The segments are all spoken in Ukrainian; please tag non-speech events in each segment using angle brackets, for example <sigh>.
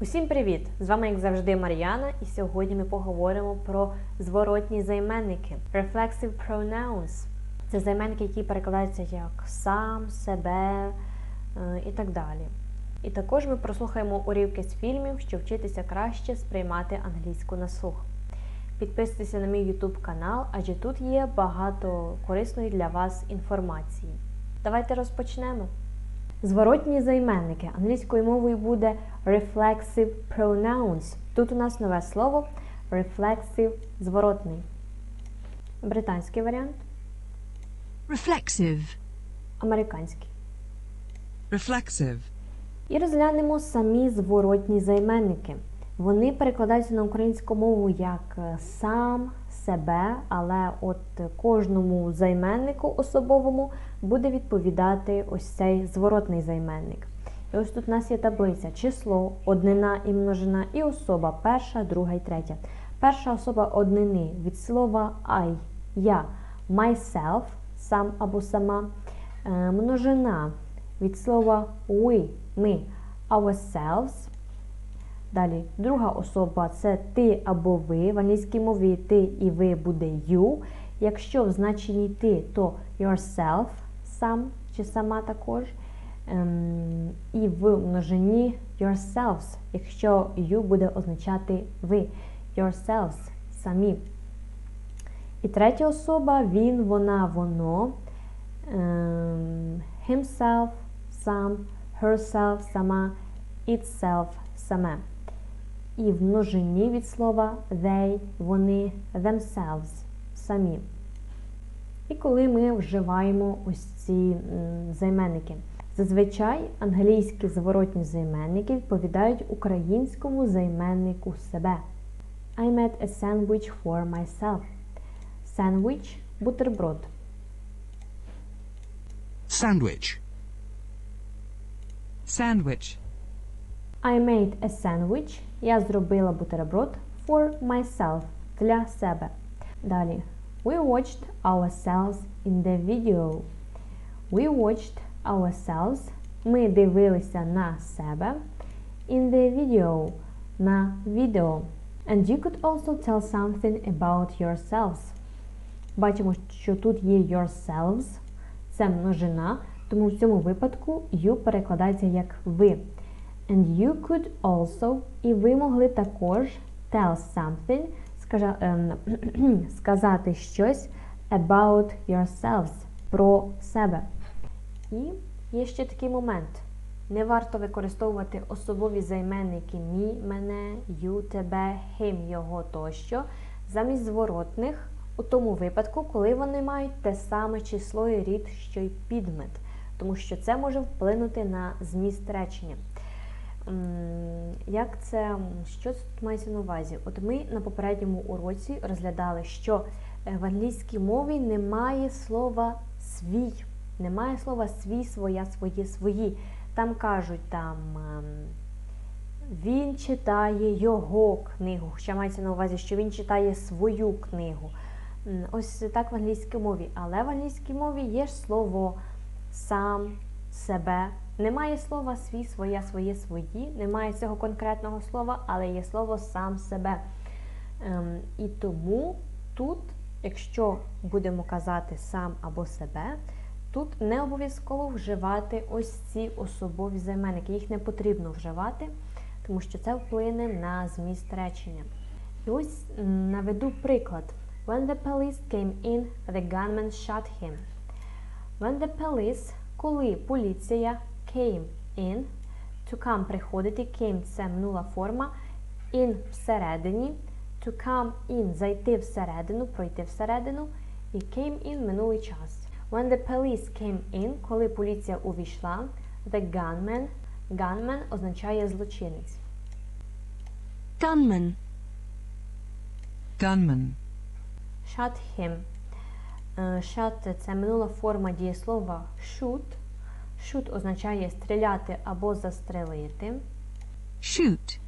Усім привіт! З вами, як завжди, Мар'яна, і сьогодні ми поговоримо про зворотні займенники Reflexive pronouns. Це займенники, які перекладаються як сам, себе е, і так далі. І також ми прослухаємо уривки з фільмів, щоб вчитися краще сприймати англійську на слух. Підписуйтеся на мій YouTube канал, адже тут є багато корисної для вас інформації. Давайте розпочнемо. Зворотні займенники англійською мовою буде reflexive pronouns. Тут у нас нове слово reflexive зворотний. Британський варіант, Reflexive. американський. reflexive, І розглянемо самі зворотні займенники. Вони перекладаються на українську мову як сам, себе, але от кожному займеннику особовому буде відповідати ось цей зворотний займенник. І ось тут у нас є таблиця: число, однина і множина, і особа перша, друга і третя. Перша особа однини від слова I, я, myself, сам або сама. Е, Множина від слова we, ми, ourselves. Далі, друга особа це ти або ви. В англійській мові ти і ви буде you. Якщо в значенні ти, то yourself, сам чи сама також. Ем, і в множині yourselves, якщо you буде означати ви. Yourselves, самі. І третя особа він, вона, воно. Ем, himself, сам, herself, сама, itself, саме. І в множині від слова they, вони, themselves, самі. І коли ми вживаємо ось ці займенники. Зазвичай англійські зворотні займенники відповідають українському займеннику себе. I made a sandwich for myself. Sandwich – бутерброд. sandwich, Sandwich. I made a sandwich. Я зробила бутерброд for myself для себе. Далі. We watched ourselves in the video. We watched ourselves. Ми дивилися на себе. In the video. На відео. And you could also tell something about yourselves. Бачимо, що тут є yourselves. Це множина, тому в цьому випадку you перекладається як ви. And you could also, і ви могли також tell something, ем, <clears throat> сказати щось about yourselves, про себе. І є ще такий момент. Не варто використовувати особові займенники мі, мене, ю, тебе, him, його тощо, замість зворотних у тому випадку, коли вони мають те саме число і рід, що й підмет, тому що це може вплинути на зміст речення. Як це, що тут мається на увазі? От ми на попередньому уроці розглядали, що е, в англійській мові немає слова свій, немає слова свій, своя, своє, свої. Там кажуть там. ем, Він читає його книгу. Ще мається на увазі, що він читає свою книгу. Ось так в англійській мові. Але в англійській мові є ж слово сам, себе. Немає слова свій, своя, своє, свої. Немає цього конкретного слова, але є слово сам себе. Ем, і тому тут, якщо будемо казати сам або себе, тут не обов'язково вживати ось ці особові займенники. Їх не потрібно вживати, тому що це вплине на зміст речення. І ось наведу приклад. When the police came in, the gunman shot him. When the police, коли поліція came in, to come приходити, came це минула форма, in всередині, to come in зайти всередину, пройти всередину, і came in минулий час. When the police came in, коли поліція увійшла, the gunman, gunman означає злочинець. Gunman. gunman, Shot him. Е, Shot – це минула форма дієслова shoot. Shoot означає стріляти або застрелити. Shoot.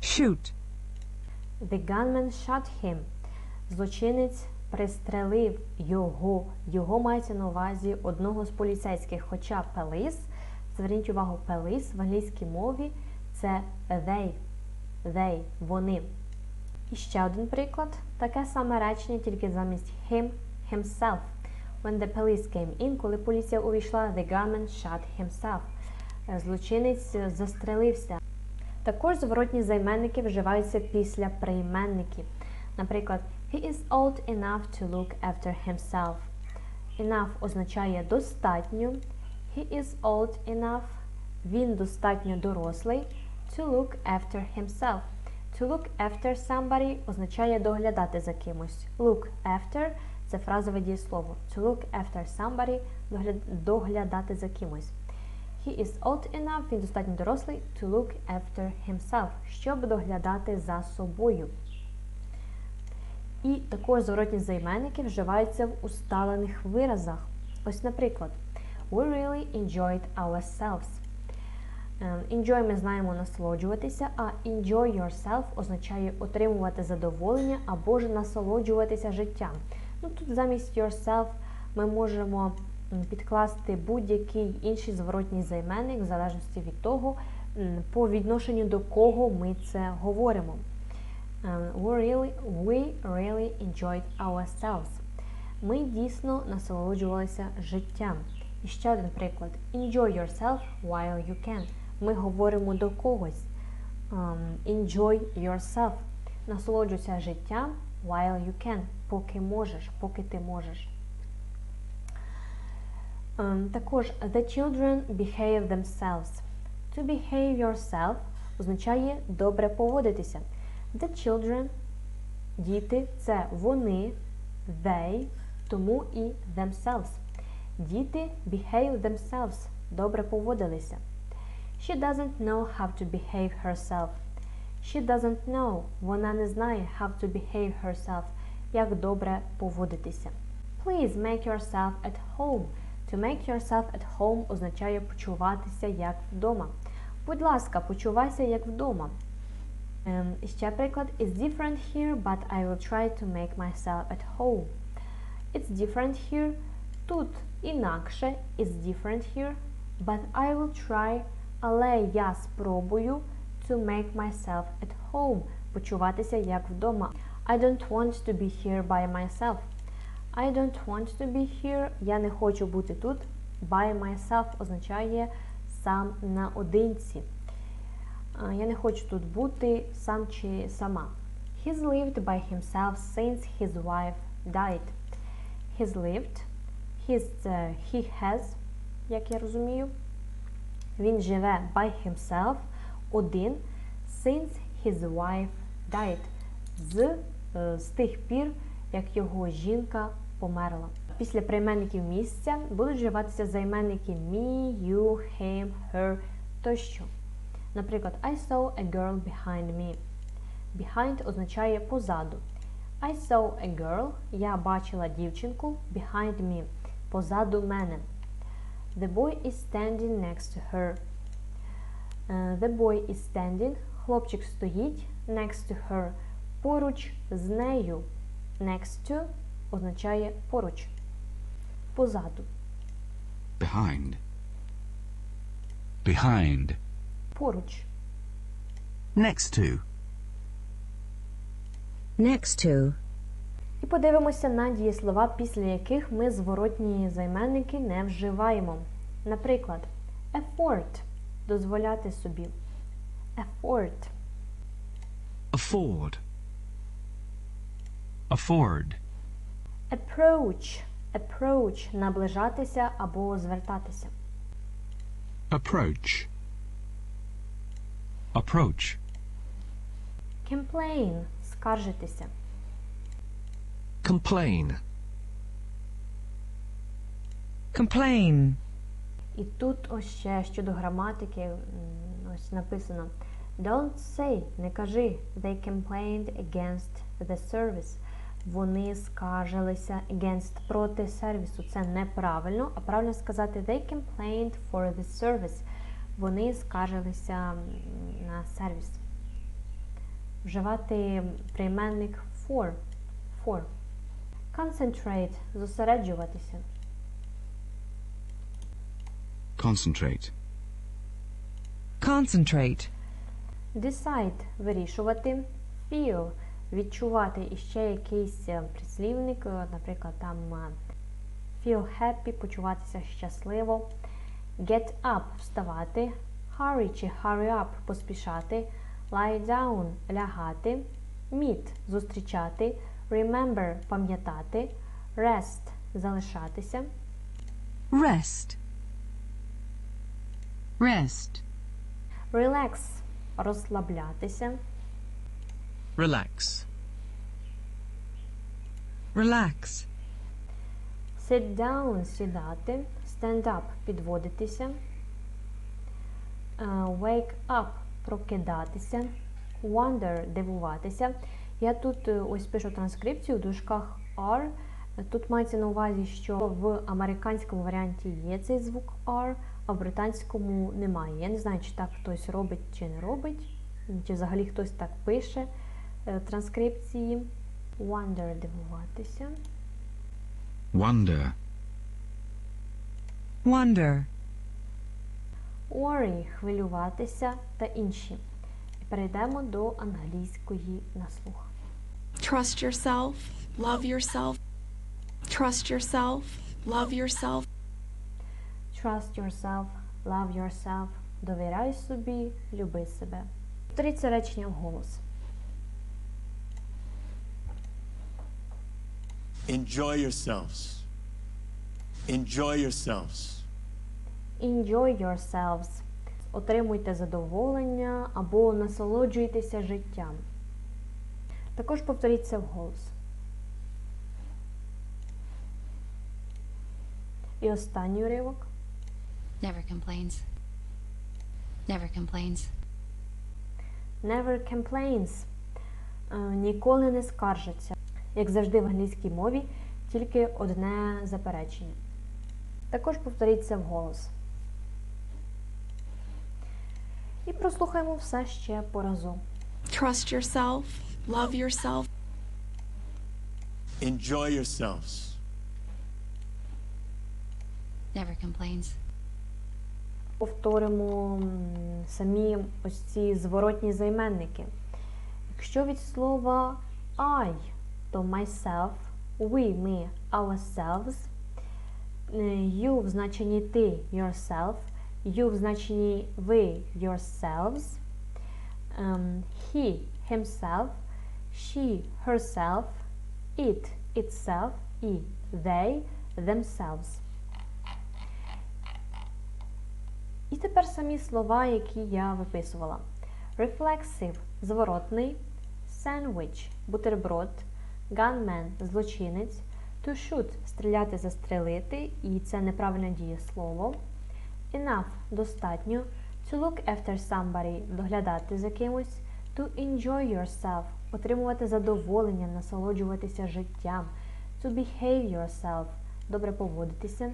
Shoot. The gunman shot him. Злочинець пристрелив його. Його мається на увазі одного з поліцейських, хоча це зверніть увагу, police в англійській мові це they, they, вони. І ще один приклад. Таке саме речення, тільки замість him, himself. When the police came in, коли поліція увійшла, the gunman shot himself. Злочинець е, застрелився. Також зворотні займенники вживаються після прийменників. Наприклад, he is old enough to look after himself. Enough означає достатньо. He is old enough. Він достатньо дорослий. To look after himself. To look after somebody означає доглядати за кимось. Look after це фразове дієслово. To look after somebody доглядати за кимось. He is old enough, він достатньо дорослий to look after himself, щоб доглядати за собою. І також зворотні займенники вживаються в усталених виразах. Ось, наприклад, We really enjoyed ourselves. Е, Enjoy ми знаємо насолоджуватися, а enjoy yourself означає отримувати задоволення або ж насолоджуватися життям. Ну, тут замість yourself ми можемо підкласти будь-який інший зворотній займенник, в залежності від того, по відношенню до кого ми це говоримо. Е, We really, we really enjoyed ourselves. Ми дійсно насолоджувалися життям. І ще один приклад. Enjoy yourself while you can. Ми говоримо до когось. Um, enjoy yourself. Насолоджуйся життям while you can. Поки можеш, поки ти можеш. Ем, також the children behave themselves. To behave yourself означає добре поводитися. The children, діти, це вони, they, тому і themselves. Діти behave themselves, добре поводилися. She doesn't know how to behave herself. She doesn't know, вона не знає how to behave herself, як добре поводитися. Please make yourself at home. To make yourself at home означає почуватися як вдома. Будь ласка, почувайся як вдома. Ем, і ще приклад. It's different here, but I will try to make myself at home. It's different here. Тут інакше. It's different here, but I will try. Але я спробую to make myself at home. Почуватися як вдома. I don't want to be here by myself. I don't want to be here. Я не хочу бути тут. By myself означає сам наодинці. Я не хочу тут бути сам чи сама. He's lived by himself since his wife died. He's lived. He's, це he has, як я розумію. Він живе by himself один since his wife died. З, е, з тих пір, як його жінка померла. Після прийменників місця будуть вживатися займенники me, you, him, her тощо. Наприклад, I saw a girl behind me. Behind означає позаду. I saw a girl. Я бачила дівчинку behind me. Позаду мене. The boy is standing next to her. Е, The boy is standing. Хлопчик стоїть next to her. Поруч з нею. Next to означає поруч. Позаду. Behind. behind, Поруч. next to, Next to. І подивимося на дієслова, після яких ми зворотні займенники не вживаємо. Наприклад, afford – дозволяти собі. Afford. afford, afford, Approach. Approach – наближатися або звертатися. approach, approach, Complain – скаржитися. complain, Complain. І тут ось ще щодо граматики ось написано Don't say, не кажи. They complained against the service. Вони скаржилися against проти сервісу. Це неправильно, а правильно сказати they complained for the service. Вони скаржилися на сервіс. Вживати прийменник for. for. Concentrate зосереджуватися. Concentrate, Concentrate. Decide – вирішувати. Feel – відчувати і ще якийсь е, прислівник, е, наприклад, там е, feel happy – почуватися щасливо. Get up – вставати. Hurry чи hurry up – поспішати. Lie down – лягати. Meet – зустрічати. Remember – пам'ятати. Rest – залишатися. Rest. Rest. Relax – розслаблятися. Relax. Relax. Sit down – сідати. Stand up – підводитися. Е, Wake up – прокидатися. Wonder – дивуватися. Я тут е, ось пишу транскрипцію в дужках. Е, Тут мається на увазі, що в американському варіанті є цей звук are, а в британському немає. Я не знаю, чи так хтось робить чи не робить, чи взагалі хтось так пише е, транскрипції. Wonder – дивуватися. Wonder. Wonder. Worry – хвилюватися та інші. Перейдемо до англійської на слух. Trust yourself, love yourself. Trust yourself, love yourself. Trust yourself, love yourself. Довіряй собі, люби себе. Повторіть це речення вголос. Enjoy yourselves. Enjoy yourselves. Enjoy yourselves. Отримуйте задоволення або насолоджуйтеся життям. Також повторіть це вголос. І останній уривок. Never complains. Never complains. Never complains. Е, Ніколи не скаржиться. Як завжди в англійській мові, тільки одне заперечення. Також повторіть це вголос. І прослухаємо все ще по разу. Trust yourself, love yourself. Enjoy yourselves. Never complains. Повторимо самі ось ці зворотні займенники. Якщо від слова I, то myself, we, ми, ourselves, е, you в значенні ти, yourself, you в значенні ви, yourselves, ем, he, himself, she, herself, it, itself і they, themselves. І тепер самі слова, які я виписувала. Reflexive – зворотний, sandwich – бутерброд, gunman – злочинець, to shoot – стріляти, застрелити, і це неправильне дієслово. Enough – достатньо, to look after somebody – доглядати за кимось, to enjoy yourself – отримувати задоволення, насолоджуватися життям, to behave yourself – добре поводитися,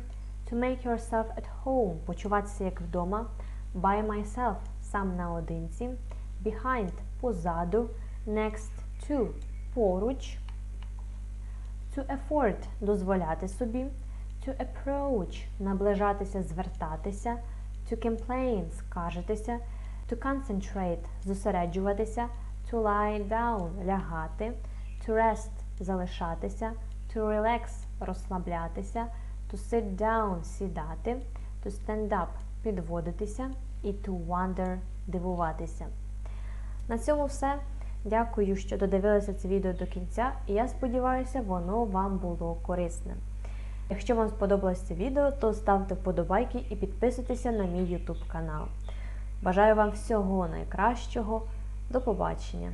To make yourself at home – почуватися як вдома. By myself – сам наодинці. Behind – позаду. Next to – поруч. To afford – дозволяти собі. To approach – наближатися, звертатися. To complain – скаржитися. To concentrate – зосереджуватися. To lie down – лягати. To rest – залишатися. To relax – розслаблятися. To sit down – сідати, to stand up – підводитися і to wonder – дивуватися. На цьому все. Дякую, що додивилися це відео до кінця, і я сподіваюся, воно вам було корисним. Якщо вам сподобалось це відео, то ставте вподобайки і підписуйтеся на мій YouTube канал. Бажаю вам всього найкращого. До побачення!